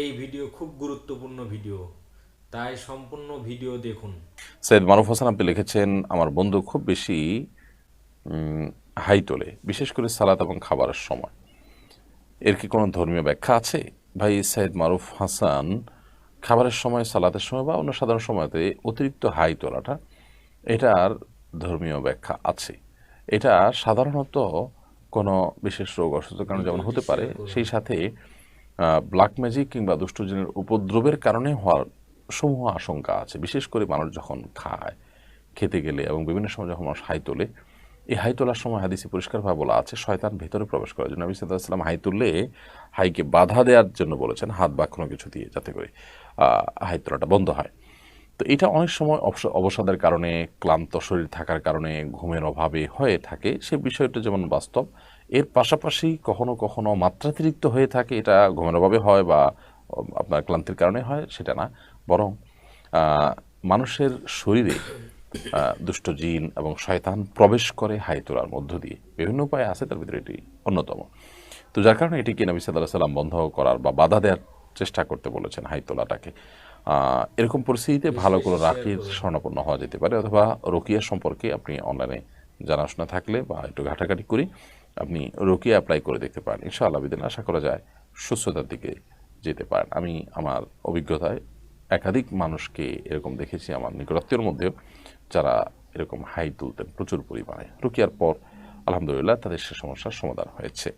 এই ভিডিও খুব গুরুত্বপূর্ণ ভিডিও। তাই সম্পূর্ণ ভিডিও দেখুন। সৈয়দ মারুফ হাসান আপনি লিখেছেন আমার বন্ধু খুব বেশি হাই তোলে বিশেষ করে সালাত এবং খাবারের সময়। এর কি কোনো ধর্মীয় ব্যাখ্যা আছে? ভাই সৈয়দ মারুফ হাসান খাবারের সময় সালাতের সময় বা অন্য সাধারণ সময়তে অতিরিক্ত হাই তোলাটা এটার ধর্মীয় ব্যাখ্যা আছে। এটা সাধারণত কোনো বিশেষ রোগ অসুস্থতার কারণে যেমন হতে পারে সেই সাথে ব্ল্যাক ম্যাজিক কিংবা দুষ্টজনের উপদ্রবের কারণে হওয়ার সমূহ আশঙ্কা আছে। বিশেষ করে মানুষ যখন খায়, খেতে গেলে এবং বিভিন্ন সময় যখন মানুষ হাই তোলে, এই হাই তোলার সময় হাদিসে পরিষ্কারভাবে বলা আছে, শয়তান ভেতরে প্রবেশ করার জন্য নবী সাল্লাম হাই তুললে হাইকে বাধা দেওয়ার জন্য বলেছেন, হাত বা কোনো কিছু দিয়ে যাতে করে হাই তোলাটা বন্ধ হয়। তো এটা অনেক সময় অবস- অবসাদের কারণে, ক্লান্ত শরীর থাকার কারণে, ঘুমের অভাবে হয়ে থাকে। সে বিষয়টা যেমন বাস্তব, এর পাশাপাশি কখনো কখনো মাত্রাতিরিক্ত হয়ে থাকে, এটা ঘুমের অভাবে হয় বা আপনার ক্লান্তির কারণে হয়, সেটা না। বরং মানুষের শরীরে দুষ্ট জিন এবং শয়তান প্রবেশ করে হাই তোলার মধ্য দিয়ে। বিভিন্ন উপায় আছে, তার ভিতরে এটি অন্যতম। তো যার কারণে এটিকে নবী সাল্লাহ সাল্লাম বন্ধ করার বা বাধা দেওয়ার চেষ্টা করতে বলেছেন হাই তোলাটাকে এরকম পরিস্থিতিতে ভালো কোনো রাকির স্বর্ণপন্ন হওয়া যেতে পারে অথবা রোকিয়া সম্পর্কে আপনি অনলাইনে জানাশোনা থাকলে বা একটু ঘাটাঘাটি করি আপনি রোকিয়া অ্যাপ্লাই করে দেখতে পারেন। ইনশাআল্লাহ বিদিন আশা করা যায় সুস্থতার দিকে যেতে পারেন। আমি আমার অভিজ্ঞতায় একাধিক মানুষকে এরকম দেখেছি আমার নিকটাত্মীয়র মধ্যেও যারা এরকম হাই তুলতেন প্রচুর পরিমাণে। রুকিয়ার পর আলহামদুলিল্লাহ তাদের সে সমস্যার সমাধান হয়েছে।